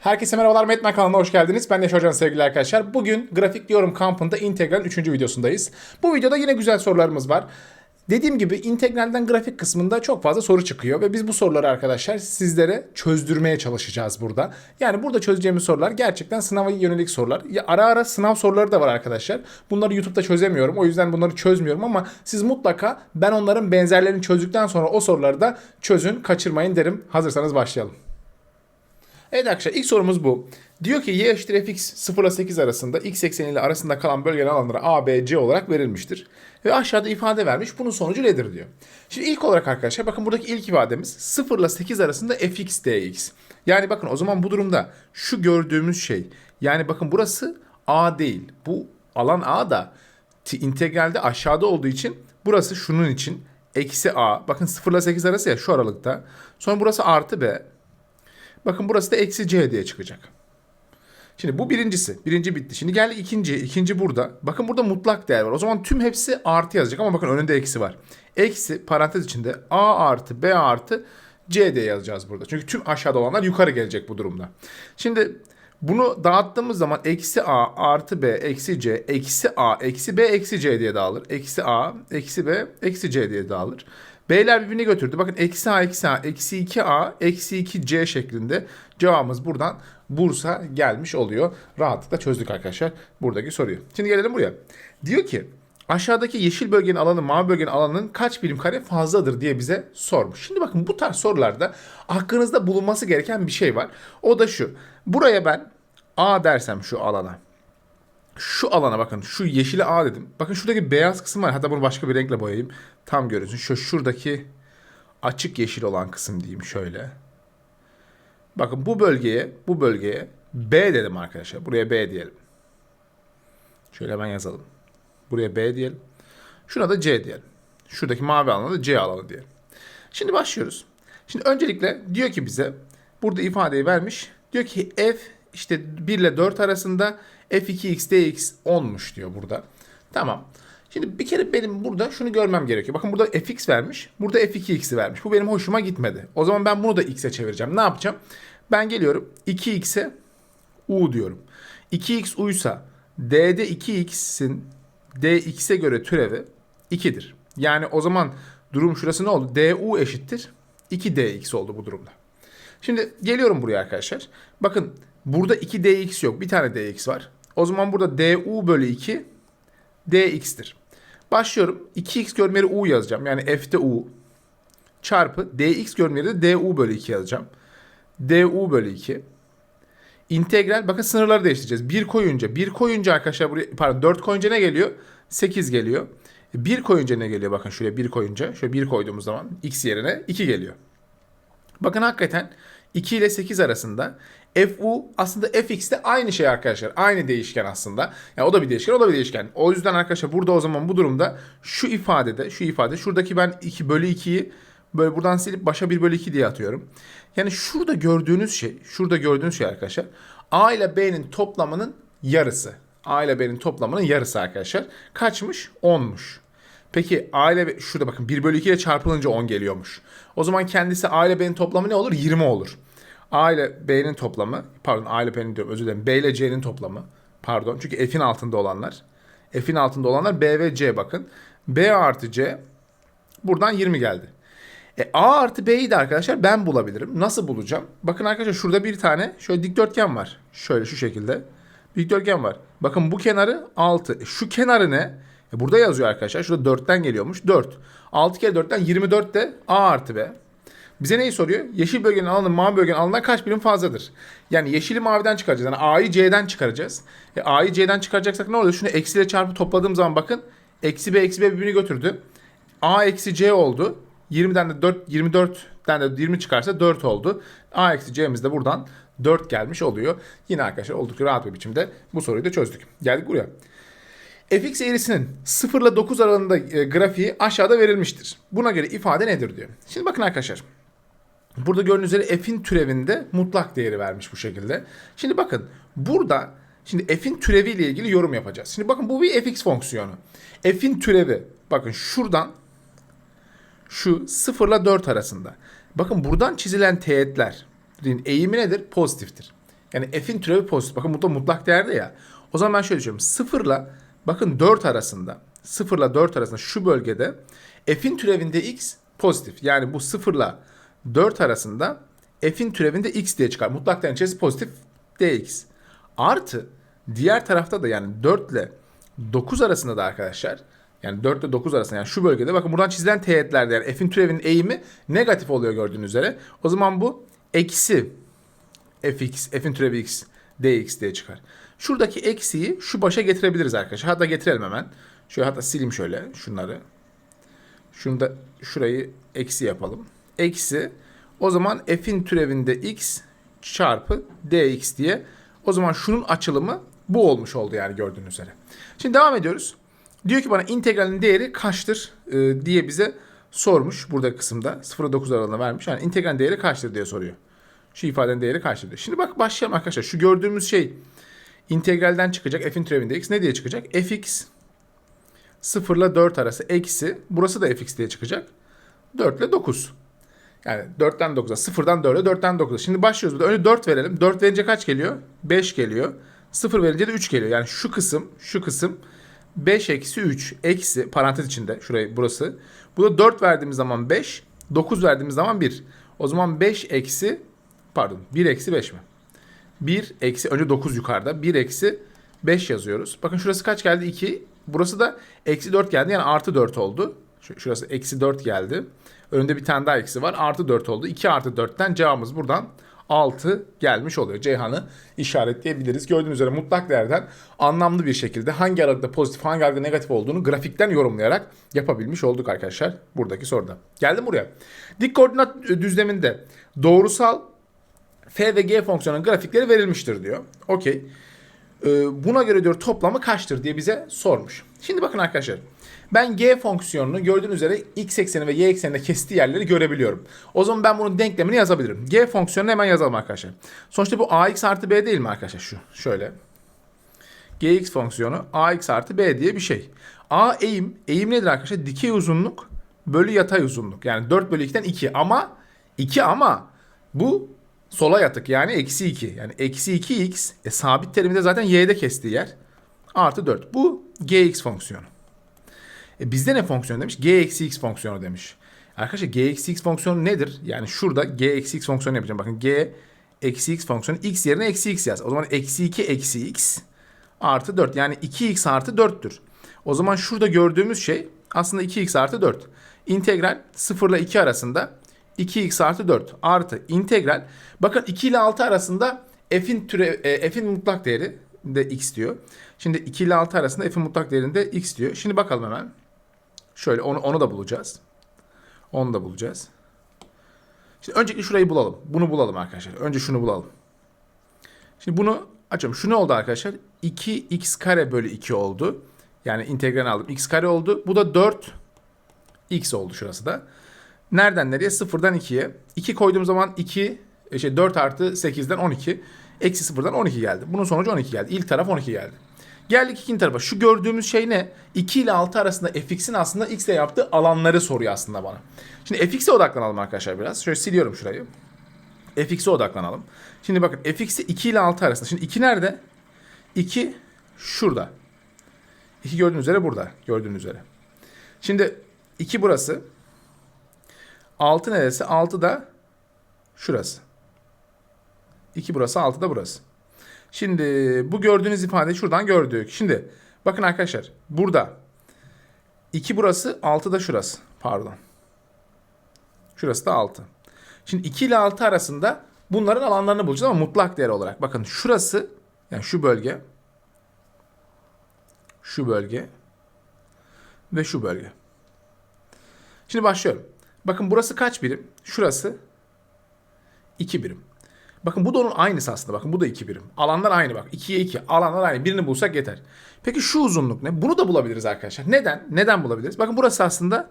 Herkese merhabalar Metmen kanalına hoş geldiniz. Ben Neşe Hocam sevgili arkadaşlar. Bugün grafik yorum kampında integralin 3. videosundayız. Bu videoda yine güzel sorularımız var. Dediğim gibi integralden grafik kısmında çok fazla soru çıkıyor ve biz bu soruları arkadaşlar sizlere çözdürmeye çalışacağız burada. Yani burada çözeceğimiz sorular gerçekten sınava yönelik sorular. Ya ara ara sınav soruları da var arkadaşlar. Bunları YouTube'da çözemiyorum. O yüzden bunları çözmüyorum ama siz mutlaka ben onların benzerlerini çözdükten sonra o soruları da çözün, kaçırmayın derim. Hazırsanız başlayalım. Evet arkadaşlar ilk sorumuz bu. Diyor ki y eşittir fx 0 ile 8 arasında x ekseni ile arasında kalan bölgenin alanları a, b, c olarak verilmiştir. Ve aşağıda ifade vermiş. Bunun sonucu nedir diyor. Şimdi ilk olarak arkadaşlar bakın buradaki ilk ifademiz 0 ile 8 arasında fx dx. Yani bakın o zaman bu durumda şu gördüğümüz şey yani bakın burası a değil. Bu alan a da integralde aşağıda olduğu için burası şunun için eksi a. Bakın 0 ile 8 arası ya şu aralıkta. Sonra burası artı b. Bakın burası da eksi c diye çıkacak. Şimdi bu birincisi. Birinci bitti. Şimdi geldi ikinci. İkinci burada. Bakın burada mutlak değer var. O zaman tüm hepsi artı yazacak ama bakın önünde eksi var. Eksi parantez içinde a artı b artı c diye yazacağız burada. Çünkü tüm aşağıda olanlar yukarı gelecek bu durumda. Şimdi bunu dağıttığımız zaman eksi a artı b eksi c eksi a eksi b eksi c diye dağılır. Eksi a eksi b eksi c diye dağılır. B'ler birbirini götürdü. Bakın eksi a eksi a eksi 2a eksi 2c şeklinde cevabımız buradan Bursa gelmiş oluyor. Rahatlıkla çözdük arkadaşlar buradaki soruyu. Şimdi gelelim buraya. Diyor ki aşağıdaki yeşil bölgenin alanı mavi bölgenin alanının kaç birim kare fazladır diye bize sormuş. Şimdi bakın bu tarz sorularda aklınızda bulunması gereken bir şey var. O da şu. Buraya ben A dersem şu alana. Şu alana bakın şu yeşili A dedim. Bakın şuradaki beyaz kısım var. Hatta bunu başka bir renkle boyayayım. Tam görünsün. Şu şuradaki açık yeşil olan kısım diyeyim şöyle. Bakın bu bölgeye, bu bölgeye B dedim arkadaşlar. Buraya B diyelim. Şöyle hemen yazalım. Buraya B diyelim. Şuna da C diyelim. Şuradaki mavi alana da C alanı diyelim. Şimdi başlıyoruz. Şimdi öncelikle diyor ki bize burada ifadeyi vermiş. Diyor ki f işte 1 ile 4 arasında f2x dx 10'muş diyor burada. Tamam. Şimdi bir kere benim burada şunu görmem gerekiyor. Bakın burada fx vermiş. Burada f2x'i vermiş. Bu benim hoşuma gitmedi. O zaman ben bunu da x'e çevireceğim. Ne yapacağım? Ben geliyorum 2x'e u diyorum. 2x uysa d'de 2x'in dx'e göre türevi 2'dir. Yani o zaman durum şurası ne oldu? du eşittir 2dx oldu bu durumda. Şimdi geliyorum buraya arkadaşlar. Bakın burada 2 dx yok. Bir tane dx var. O zaman burada du bölü 2 dx'tir. Başlıyorum. 2x görmeli u yazacağım. Yani f'de u çarpı dx görmeli de du bölü 2 yazacağım. du bölü 2 İntegral bakın sınırları değiştireceğiz. 1 koyunca 1 koyunca arkadaşlar buraya pardon 4 koyunca ne geliyor? 8 geliyor. 1 koyunca ne geliyor? Bakın şuraya 1 koyunca. Şöyle 1 koyduğumuz zaman x yerine 2 geliyor. Bakın hakikaten 2 ile 8 arasında fu aslında fx de aynı şey arkadaşlar. Aynı değişken aslında. Yani o da bir değişken, o da bir değişken. O yüzden arkadaşlar burada o zaman bu durumda şu ifadede, şu ifade şuradaki ben 2 bölü 2'yi böyle buradan silip başa 1 bölü 2 diye atıyorum. Yani şurada gördüğünüz şey, şurada gördüğünüz şey arkadaşlar a ile b'nin toplamının yarısı. a ile b'nin toplamının yarısı arkadaşlar. Kaçmış? 10'muş. Peki A ile B, şurada bakın 1 bölü 2 ile çarpılınca 10 geliyormuş. O zaman kendisi A ile B'nin toplamı ne olur? 20 olur. A ile B'nin toplamı, pardon A ile B'nin diyorum özür dilerim. B ile C'nin toplamı, pardon çünkü F'in altında olanlar. F'in altında olanlar B ve C bakın. B artı C buradan 20 geldi. E, A artı B'yi de arkadaşlar ben bulabilirim. Nasıl bulacağım? Bakın arkadaşlar şurada bir tane şöyle dikdörtgen var. Şöyle şu şekilde. Dikdörtgen var. Bakın bu kenarı 6. E, şu kenarı ne? E burada yazıyor arkadaşlar. Şurada 4'ten geliyormuş. 4. 6 kere 4'ten 24 de A artı B. Bize neyi soruyor? Yeşil bölgenin alanı mavi bölgenin alanından kaç birim fazladır? Yani yeşili maviden çıkaracağız. Yani A'yı C'den çıkaracağız. E, A'yı C'den çıkaracaksak ne oluyor? Şunu eksiyle çarpı topladığım zaman bakın. Eksi B eksi B birbirini götürdü. A eksi C oldu. 20'den de 4, 24'ten de 20 çıkarsa 4 oldu. A eksi C'miz de buradan 4 gelmiş oluyor. Yine arkadaşlar oldukça rahat bir biçimde bu soruyu da çözdük. Geldik buraya fx eğrisinin 0 ile 9 aralığında e, grafiği aşağıda verilmiştir. Buna göre ifade nedir diyor. Şimdi bakın arkadaşlar. Burada gördüğünüz üzere f'in türevinde mutlak değeri vermiş bu şekilde. Şimdi bakın burada şimdi f'in türevi ile ilgili yorum yapacağız. Şimdi bakın bu bir fx fonksiyonu. F'in türevi bakın şuradan şu 0 ile 4 arasında. Bakın buradan çizilen teğetlerin eğimi nedir? Pozitiftir. Yani f'in türevi pozitif. Bakın bu da mutlak değerde ya. O zaman ben şöyle düşünüyorum. 0 ile bakın 4 arasında 0 ile 4 arasında şu bölgede f'in türevinde x pozitif. Yani bu 0 ile 4 arasında f'in türevinde x diye çıkar. Mutlak değerin içerisi pozitif dx. Artı diğer tarafta da yani 4 ile 9 arasında da arkadaşlar yani 4 ile 9 arasında yani şu bölgede bakın buradan çizilen teğetlerde yani f'in türevinin eğimi negatif oluyor gördüğünüz üzere. O zaman bu eksi fx, f'in türevi x, dx diye çıkar. Şuradaki eksiyi şu başa getirebiliriz arkadaşlar. Hatta getirelim hemen. Şöyle hatta sileyim şöyle şunları. Şunu da şurayı eksi yapalım. Eksi o zaman f'in türevinde x çarpı dx diye. O zaman şunun açılımı bu olmuş oldu yani gördüğünüz üzere. Şimdi devam ediyoruz. Diyor ki bana integralin değeri kaçtır e, diye bize sormuş burada kısımda. 0 9 aralığında vermiş. Yani integralin değeri kaçtır diye soruyor. Şu ifadenin değeri kaçtır diyor. Şimdi bak başlayalım arkadaşlar. Şu gördüğümüz şey integralden çıkacak. F'in türevinde x ne diye çıkacak? fx 0 ile 4 arası eksi. Burası da fx diye çıkacak. 4 ile 9. Yani 4'ten 9'a, 0'dan 4'e, 4'ten 9'a. Şimdi başlıyoruz burada. Önce 4 verelim. 4 verince kaç geliyor? 5 geliyor. 0 verince de 3 geliyor. Yani şu kısım, şu kısım 5 eksi 3 eksi parantez içinde şurayı burası. Bu da 4 verdiğimiz zaman 5, 9 verdiğimiz zaman 1. O zaman 5 eksi pardon 1 eksi 5 mi? 1 eksi önce 9 yukarıda 1 eksi 5 yazıyoruz. Bakın şurası kaç geldi? 2. Burası da eksi 4 geldi yani artı 4 oldu. Şu- Şurası eksi 4 geldi. Önünde bir tane daha eksi var. Artı 4 oldu. 2 artı 4'ten cevabımız buradan 6 gelmiş oluyor. Ceyhan'ı işaretleyebiliriz. Gördüğünüz üzere mutlak değerden anlamlı bir şekilde hangi aralıkta pozitif hangi aralıkta negatif olduğunu grafikten yorumlayarak yapabilmiş olduk arkadaşlar buradaki soruda. Geldim buraya. Dik koordinat düzleminde doğrusal f ve g fonksiyonunun grafikleri verilmiştir diyor. Okey. Ee, buna göre diyor toplamı kaçtır diye bize sormuş. Şimdi bakın arkadaşlar. Ben g fonksiyonunu gördüğünüz üzere x ekseni ve y ekseninde kestiği yerleri görebiliyorum. O zaman ben bunun denklemini yazabilirim. G fonksiyonunu hemen yazalım arkadaşlar. Sonuçta bu ax artı b değil mi arkadaşlar? Şu şöyle. gx fonksiyonu ax artı b diye bir şey. A eğim. Eğim nedir arkadaşlar? Dikey uzunluk bölü yatay uzunluk. Yani 4 bölü 2'den 2 ama 2 ama bu sola yatık yani eksi 2. Yani eksi 2x e, sabit terimde zaten y'de kestiği yer. Artı 4. Bu gx fonksiyonu. E, bizde ne fonksiyon demiş? g eksi x fonksiyonu demiş. Arkadaşlar g eksi x fonksiyonu nedir? Yani şurada g eksi x fonksiyonu yapacağım. Bakın g eksi x fonksiyonu x yerine eksi x yaz. O zaman eksi 2 eksi x artı 4. Yani 2x artı 4'tür. O zaman şurada gördüğümüz şey aslında 2x artı 4. İntegral 0 ile 2 arasında 2x artı 4 artı integral. Bakın 2 ile 6 arasında f'in türe e, f'in mutlak değeri de x diyor. Şimdi 2 ile 6 arasında f'in mutlak değerinde x diyor. Şimdi bakalım hemen. Şöyle onu onu da bulacağız. Onu da bulacağız. Şimdi öncelikle şurayı bulalım. Bunu bulalım arkadaşlar. Önce şunu bulalım. Şimdi bunu açalım. Şu ne oldu arkadaşlar? 2x kare bölü 2 oldu. Yani integral aldım. x kare oldu. Bu da 4 x oldu şurası da. Nereden nereye? Sıfırdan 2'ye. 2 koyduğum zaman 2, e, şey 4 artı 8'den 12. Eksi sıfırdan 12 geldi. Bunun sonucu 12 geldi. İlk taraf 12 geldi. Geldik ikinci tarafa. Şu gördüğümüz şey ne? 2 ile 6 arasında fx'in aslında x ile yaptığı alanları soruyor aslında bana. Şimdi fx'e odaklanalım arkadaşlar biraz. Şöyle siliyorum şurayı. fx'e odaklanalım. Şimdi bakın fx'i 2 ile 6 arasında. Şimdi 2 nerede? 2 şurada. 2 gördüğünüz üzere burada. Gördüğünüz üzere. Şimdi 2 burası. 6 neresi? 6 da şurası. 2 burası 6 da burası. Şimdi bu gördüğünüz ifadeyi şuradan gördük. Şimdi bakın arkadaşlar burada 2 burası 6 da şurası. Pardon. Şurası da 6. Şimdi 2 ile 6 arasında bunların alanlarını bulacağız ama mutlak değer olarak. Bakın şurası yani şu bölge şu bölge ve şu bölge. Şimdi başlıyorum. Bakın burası kaç birim? Şurası 2 birim. Bakın bu da onun aynısı aslında. Bakın bu da 2 birim. Alanlar aynı bak. 2'ye 2. Alanlar aynı. Birini bulsak yeter. Peki şu uzunluk ne? Bunu da bulabiliriz arkadaşlar. Neden? Neden bulabiliriz? Bakın burası aslında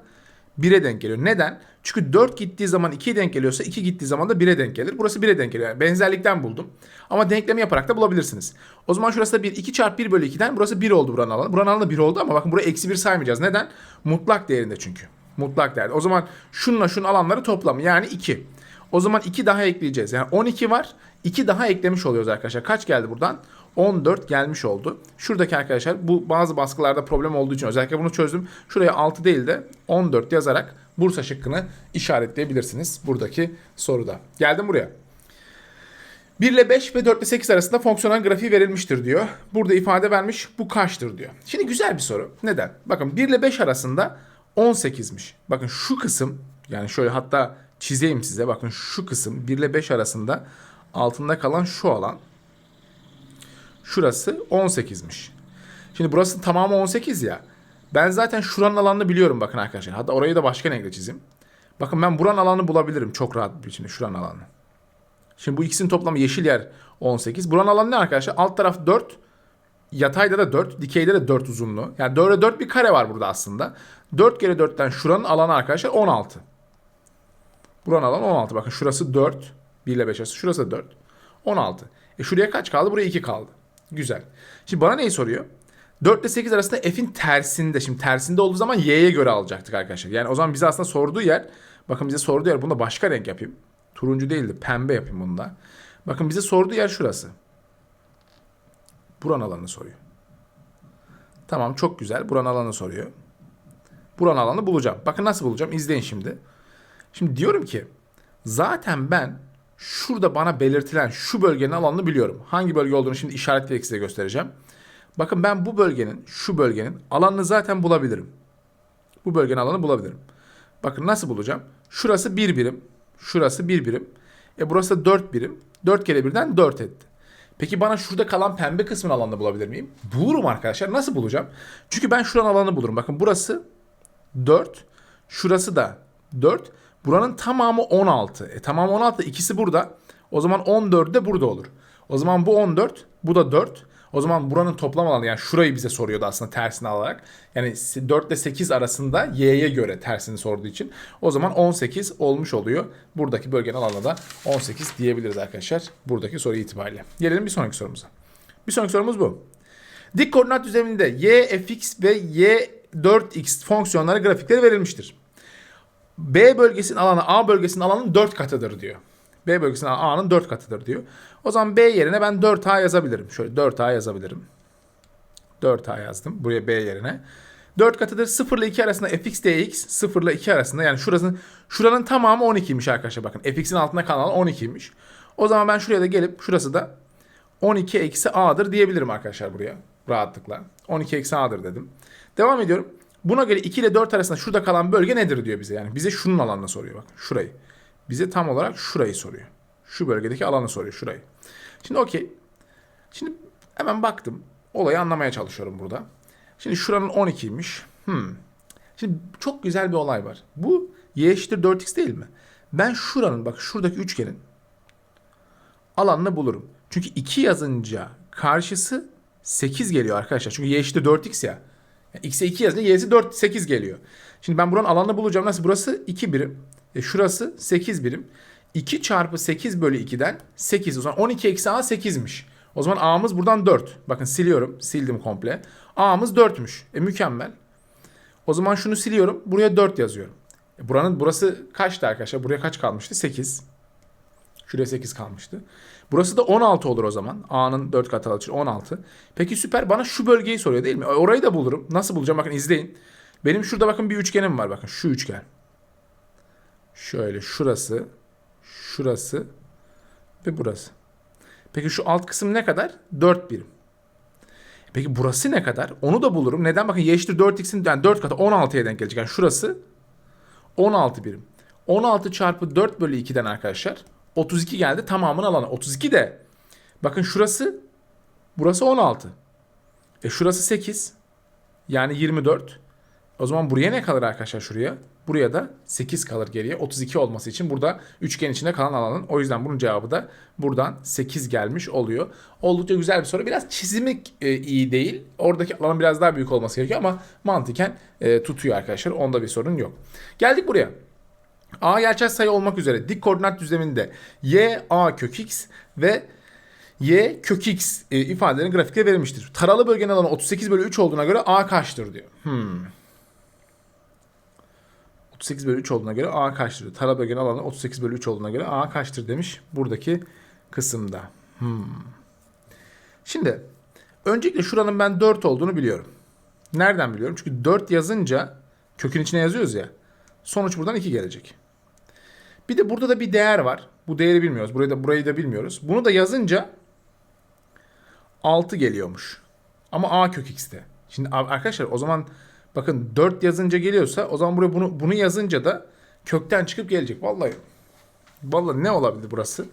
1'e denk geliyor. Neden? Çünkü 4 gittiği zaman 2'ye denk geliyorsa 2 gittiği zaman da 1'e denk gelir. Burası 1'e denk geliyor. Yani benzerlikten buldum. Ama denklemi yaparak da bulabilirsiniz. O zaman şurası da 1. 2 çarpı 1 bölü 2'den burası 1 oldu buranın alanı. Buranın alanı 1 oldu ama bakın buraya eksi 1 saymayacağız. Neden? Mutlak değerinde çünkü. Mutlak değerde. O zaman şununla şunun alanları toplamı yani 2. O zaman 2 daha ekleyeceğiz. Yani 12 var. 2 daha eklemiş oluyoruz arkadaşlar. Kaç geldi buradan? 14 gelmiş oldu. Şuradaki arkadaşlar bu bazı baskılarda problem olduğu için özellikle bunu çözdüm. Şuraya 6 değil de 14 yazarak Bursa şıkkını işaretleyebilirsiniz buradaki soruda. Geldim buraya. 1 ile 5 ve 4 ile 8 arasında fonksiyonel grafiği verilmiştir diyor. Burada ifade vermiş bu kaçtır diyor. Şimdi güzel bir soru. Neden? Bakın 1 ile 5 arasında 18'miş. Bakın şu kısım yani şöyle hatta çizeyim size. Bakın şu kısım 1 ile 5 arasında altında kalan şu alan. Şurası 18'miş. Şimdi burası tamamı 18 ya. Ben zaten şuranın alanını biliyorum bakın arkadaşlar. Hatta orayı da başka renkle çizeyim. Bakın ben buranın alanını bulabilirim çok rahat bir biçimde şuranın alanını. Şimdi bu ikisinin toplamı yeşil yer 18. Buranın alanı ne arkadaşlar? Alt taraf 4. Yatayda da 4. Dikeyde de 4 uzunluğu. Yani 4'e 4 bir kare var burada aslında. 4 kere 4'ten şuranın alanı arkadaşlar 16. Buranın alanı 16. Bakın şurası 4. 1 ile 5 arası. Şurası da 4. 16. E şuraya kaç kaldı? Buraya 2 kaldı. Güzel. Şimdi bana neyi soruyor? 4 ile 8 arasında f'in tersinde. Şimdi tersinde olduğu zaman y'ye göre alacaktık arkadaşlar. Yani o zaman bize aslında sorduğu yer. Bakın bize sorduğu yer. Bunu da başka renk yapayım. Turuncu değil de pembe yapayım bunu da. Bakın bize sorduğu yer şurası. Buran alanını soruyor. Tamam çok güzel. Buran alanını soruyor. Buran alanı bulacağım. Bakın nasıl bulacağım? İzleyin şimdi. Şimdi diyorum ki zaten ben şurada bana belirtilen şu bölgenin alanını biliyorum. Hangi bölge olduğunu şimdi işaretleyerek size göstereceğim. Bakın ben bu bölgenin, şu bölgenin alanını zaten bulabilirim. Bu bölgenin alanını bulabilirim. Bakın nasıl bulacağım? Şurası bir birim. Şurası bir birim. E burası da 4 birim. 4 kere birden 4 etti. Peki bana şurada kalan pembe kısmın alanını bulabilir miyim? Bulurum arkadaşlar. Nasıl bulacağım? Çünkü ben şuranın alanını bulurum. Bakın burası 4. Şurası da 4. Buranın tamamı 16. E tamamı 16. ikisi burada. O zaman 14 de burada olur. O zaman bu 14. Bu da 4. O zaman buranın toplam alanı yani şurayı bize soruyordu aslında tersini alarak. Yani 4 ile 8 arasında y'ye göre tersini sorduğu için. O zaman 18 olmuş oluyor. Buradaki bölgenin alanı da 18 diyebiliriz arkadaşlar. Buradaki soru itibariyle. Gelelim bir sonraki sorumuza. Bir sonraki sorumuz bu. Dik koordinat düzleminde y fx ve y 4x fonksiyonları grafikleri verilmiştir. B bölgesinin alanı A bölgesinin alanının 4 katıdır diyor. B bölgesinin alanı A'nın 4 katıdır diyor. O zaman B yerine ben 4A yazabilirim. Şöyle 4A yazabilirim. 4A yazdım buraya B yerine. 4 katıdır 0 ile 2 arasında fx dx 0 ile 2 arasında yani şurasının şuranın tamamı 12'ymiş arkadaşlar bakın. fx'in altında kalan alan 12'ymiş. O zaman ben şuraya da gelip şurası da 12 eksi a'dır diyebilirim arkadaşlar buraya rahatlıkla. 12 eksi a'dır dedim. Devam ediyorum. Buna göre 2 ile 4 arasında şurada kalan bölge nedir diyor bize. Yani bize şunun alanını soruyor bak şurayı. Bize tam olarak şurayı soruyor. Şu bölgedeki alanı soruyor şurayı. Şimdi okey. Şimdi hemen baktım. Olayı anlamaya çalışıyorum burada. Şimdi şuranın 12'ymiş. Hmm. Şimdi çok güzel bir olay var. Bu y eşittir 4x değil mi? Ben şuranın bak şuradaki üçgenin alanını bulurum. Çünkü 2 yazınca karşısı 8 geliyor arkadaşlar. Çünkü y eşittir 4x ya. Yani x'e 2 yazınca y'si 4 8 geliyor. Şimdi ben buranın alanını bulacağım. Nasıl? Burası 2 birim. E şurası 8 birim. 2 çarpı 8 bölü 2'den 8. O zaman 12 eksi a 8'miş. O zaman a'mız buradan 4. Bakın siliyorum. Sildim komple. a'mız 4'müş. E mükemmel. O zaman şunu siliyorum. Buraya 4 yazıyorum. E buranın burası kaçtı arkadaşlar? Buraya kaç kalmıştı? 8. Şuraya 8 kalmıştı. Burası da 16 olur o zaman. A'nın 4 katı için 16. Peki süper. Bana şu bölgeyi soruyor değil mi? E, Orayı da bulurum. Nasıl bulacağım? Bakın izleyin. Benim şurada bakın bir üçgenim var. Bakın şu üçgen. Şöyle şurası, şurası ve burası. Peki şu alt kısım ne kadar? 4 birim. Peki burası ne kadar? Onu da bulurum. Neden? Bakın y eşittir 4x'in yani 4 katı 16'ya denk gelecek. Yani şurası 16 birim. 16 çarpı 4 bölü 2'den arkadaşlar 32 geldi tamamın alanı. 32 de bakın şurası burası 16. E şurası 8. Yani 24. O zaman buraya ne kalır arkadaşlar şuraya? Buraya da 8 kalır geriye. 32 olması için burada üçgen içinde kalan alanın. O yüzden bunun cevabı da buradan 8 gelmiş oluyor. Oldukça güzel bir soru. Biraz çizimi e, iyi değil. Oradaki alanın biraz daha büyük olması gerekiyor ama mantıken e, tutuyor arkadaşlar. Onda bir sorun yok. Geldik buraya. A gerçel sayı olmak üzere dik koordinat düzleminde y a kök x ve y kök x e, ifadelerin grafikte verilmiştir. Taralı bölgenin alanı 38 bölü 3 olduğuna göre a kaçtır diyor. Hmm. 38 bölü 3 olduğuna göre a kaçtır diyor. Taralı bölgenin alanı 38 bölü 3 olduğuna göre a kaçtır demiş buradaki kısımda. Hmm. Şimdi öncelikle şuranın ben 4 olduğunu biliyorum. Nereden biliyorum? Çünkü 4 yazınca kökün içine yazıyoruz ya. Sonuç buradan 2 gelecek. Bir de burada da bir değer var. Bu değeri bilmiyoruz. Burayı da burayı da bilmiyoruz. Bunu da yazınca 6 geliyormuş. Ama a kök x'te. Şimdi arkadaşlar o zaman bakın 4 yazınca geliyorsa o zaman buraya bunu bunu yazınca da kökten çıkıp gelecek. Vallahi vallahi ne olabilir burası?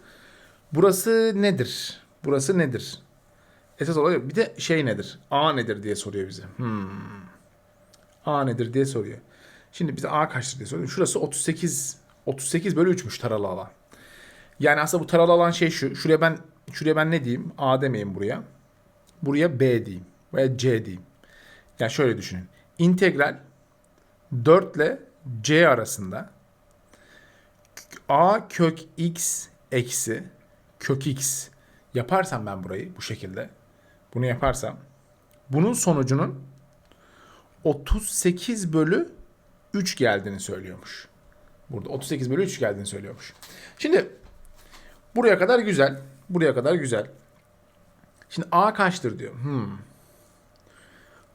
Burası nedir? Burası nedir? Esas olarak bir de şey nedir? A nedir diye soruyor bize. Hmm. A nedir diye soruyor. Şimdi bize A kaçtır diye soruyor. Şurası 38 38 bölü 3'müş taralı alan. Yani aslında bu taralı alan şey şu. Şuraya ben şuraya ben ne diyeyim? A demeyeyim buraya. Buraya B diyeyim veya C diyeyim. Yani şöyle düşünün. İntegral 4 ile C arasında A kök X eksi kök X yaparsam ben burayı bu şekilde bunu yaparsam bunun sonucunun 38 bölü 3 geldiğini söylüyormuş. Burada 38 bölü 3 geldiğini söylüyormuş. Şimdi buraya kadar güzel. Buraya kadar güzel. Şimdi A kaçtır diyor. Hmm.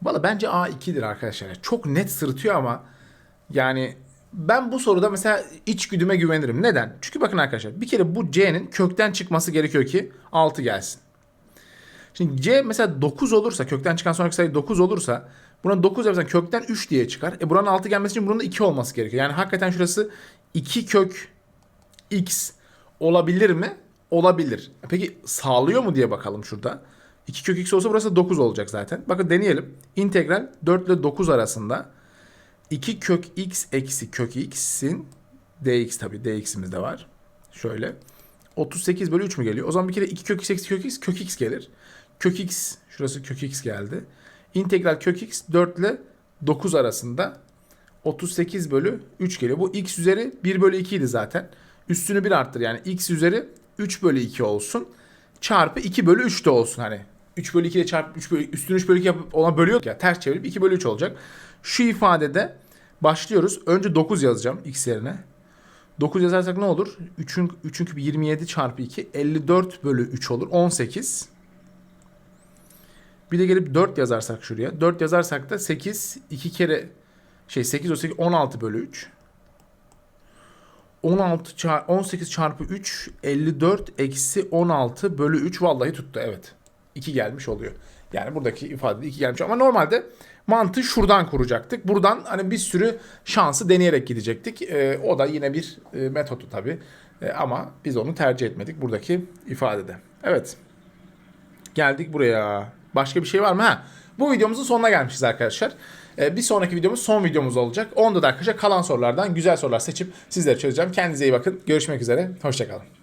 Valla bence A 2'dir arkadaşlar. Çok net sırıtıyor ama yani ben bu soruda mesela içgüdüme güvenirim. Neden? Çünkü bakın arkadaşlar bir kere bu C'nin kökten çıkması gerekiyor ki 6 gelsin. Şimdi C mesela 9 olursa kökten çıkan sonraki sayı 9 olursa buna 9 yaparsan kökten 3 diye çıkar. E buranın 6 gelmesi için bunun da 2 olması gerekiyor. Yani hakikaten şurası 2 kök x olabilir mi? Olabilir. E Peki sağlıyor mu diye bakalım şurada. 2 kök x olsa burası 9 olacak zaten. Bakın deneyelim. İntegral 4 ile 9 arasında 2 kök x eksi kök x'in dx tabi dx'imiz de var. Şöyle. 38 bölü 3 mü geliyor? O zaman bir kere 2 kök x eksi kök x kök x gelir. Kök x şurası kök x geldi. İntegral kök x 4 ile 9 arasında 38 bölü 3 geliyor. Bu x üzeri 1 bölü 2 idi zaten. Üstünü 1 arttır yani x üzeri 3 bölü 2 olsun. Çarpı 2 bölü 3 de olsun hani. 3 bölü 2 ile çarpıp 3 bölü, üstünü 3 bölü 2 yapıp ona bölüyor ya ters çevirip 2 bölü 3 olacak. Şu ifadede başlıyoruz. Önce 9 yazacağım x yerine. 9 yazarsak ne olur? 3'ün 3'ün küpü 27 çarpı 2 54 bölü 3 olur. 18. Bir de gelip 4 yazarsak şuraya. 4 yazarsak da 8 2 kere şey 8 o 8 16 bölü 3. 16 çar 18 çarpı 3 54 eksi 16 bölü 3 vallahi tuttu evet. 2 gelmiş oluyor. Yani buradaki ifadede 2 gelmiş ama normalde mantığı şuradan kuracaktık. Buradan hani bir sürü şansı deneyerek gidecektik. Ee, o da yine bir e, metodu tabii. Ee, ama biz onu tercih etmedik buradaki ifadede. Evet. Geldik buraya. Başka bir şey var mı? Ha. Bu videomuzun sonuna gelmişiz arkadaşlar. Ee, bir sonraki videomuz son videomuz olacak. Onda da arkadaşlar kalan sorulardan güzel sorular seçip sizlere çözeceğim. Kendinize iyi bakın. Görüşmek üzere. Hoşçakalın.